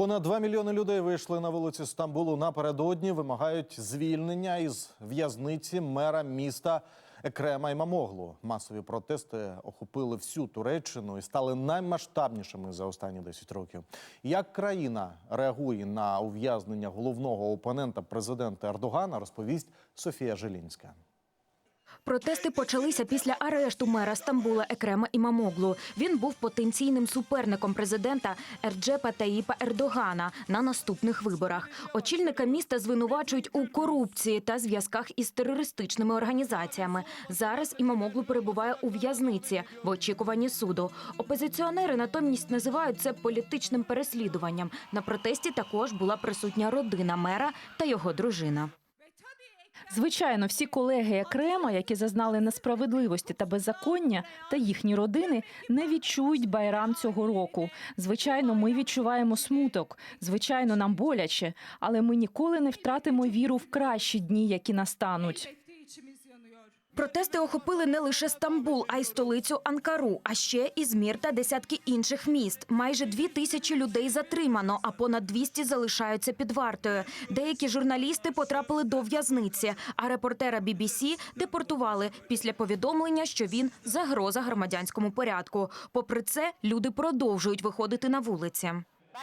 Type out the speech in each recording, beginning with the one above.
Понад 2 мільйони людей вийшли на вулиці Стамбулу напередодні. Вимагають звільнення із в'язниці мера міста Екрема Імамоглу. Масові протести охопили всю Туреччину і стали наймасштабнішими за останні 10 років. Як країна реагує на ув'язнення головного опонента президента Ердогана, розповість Софія Желінська. Протести почалися після арешту мера Стамбула Екрема Імамоглу. Він був потенційним суперником президента Ерджепа Таїпа Ердогана на наступних виборах. Очільника міста звинувачують у корупції та зв'язках із терористичними організаціями. Зараз Імамоглу перебуває у в'язниці в очікуванні суду. Опозиціонери натомість називають це політичним переслідуванням. На протесті також була присутня родина мера та його дружина. Звичайно, всі колеги Екрема, які зазнали несправедливості та беззаконня, та їхні родини не відчують байрам цього року. Звичайно, ми відчуваємо смуток. Звичайно, нам боляче, але ми ніколи не втратимо віру в кращі дні, які настануть. Протести охопили не лише Стамбул, а й столицю Анкару, а ще Ізмір та десятки інших міст. Майже дві тисячі людей затримано, а понад 200 залишаються під вартою. Деякі журналісти потрапили до в'язниці, а репортера BBC депортували після повідомлення, що він загроза громадянському порядку. Попри це, люди продовжують виходити на вулиці.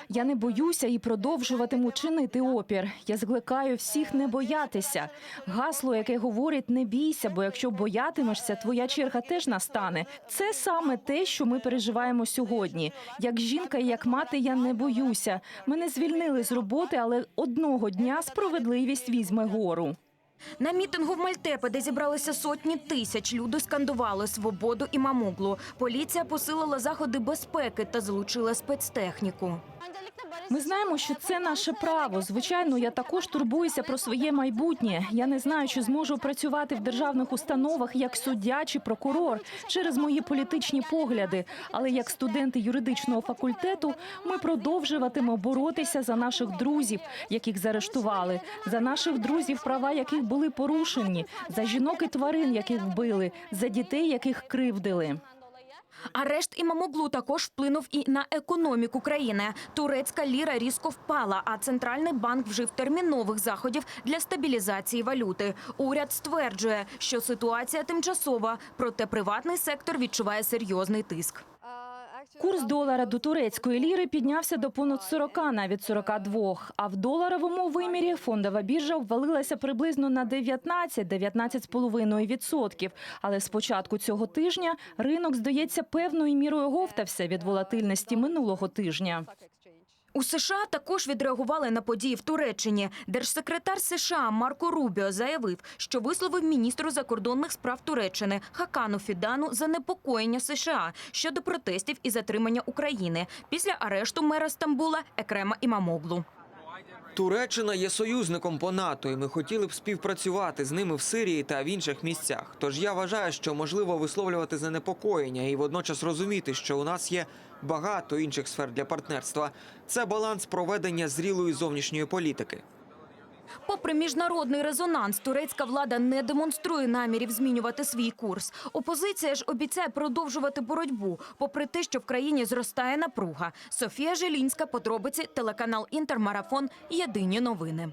Я не боюся і продовжуватиму чинити опір. Я закликаю всіх не боятися. Гасло, яке говорить не бійся, бо якщо боятимешся, твоя черга теж настане. Це саме те, що ми переживаємо сьогодні. Як жінка і як мати, я не боюся. Мене звільнили з роботи, але одного дня справедливість візьме гору. На мітингу в Мальтепе, де зібралися сотні тисяч, люди скандували свободу і мамуглу. Поліція посилила заходи безпеки та залучила спецтехніку. Ми знаємо, що це наше право. Звичайно, я також турбуюся про своє майбутнє. Я не знаю, чи зможу працювати в державних установах як суддя чи прокурор через мої політичні погляди. Але як студенти юридичного факультету ми продовжуватимемо боротися за наших друзів, яких заарештували, за наших друзів, права яких були порушені, за жінок і тварин, яких вбили, за дітей, яких кривдили. Арешт Імамоглу також вплинув і на економіку країни. Турецька ліра різко впала, а центральний банк вжив термінових заходів для стабілізації валюти. Уряд стверджує, що ситуація тимчасова, проте приватний сектор відчуває серйозний тиск. Курс долара до турецької ліри піднявся до понад 40, навіть 42. А в доларовому вимірі фондова біржа обвалилася приблизно на 19-19,5%. Але з початку цього тижня ринок, здається, певною мірою говтався від волатильності минулого тижня. У США також відреагували на події в Туреччині. Держсекретар США Марко Рубіо заявив, що висловив міністру закордонних справ Туреччини Хакану Фідану занепокоєння США щодо протестів і затримання України після арешту мера Стамбула Екрема Імамоглу. Туреччина є союзником по НАТО, і ми хотіли б співпрацювати з ними в Сирії та в інших місцях. Тож я вважаю, що можливо висловлювати занепокоєння і водночас розуміти, що у нас є багато інших сфер для партнерства. Це баланс проведення зрілої зовнішньої політики. Попри міжнародний резонанс, турецька влада не демонструє намірів змінювати свій курс. Опозиція ж обіцяє продовжувати боротьбу, попри те, що в країні зростає напруга. Софія Желінська, подробиці, телеканал Інтермарафон. Єдині новини.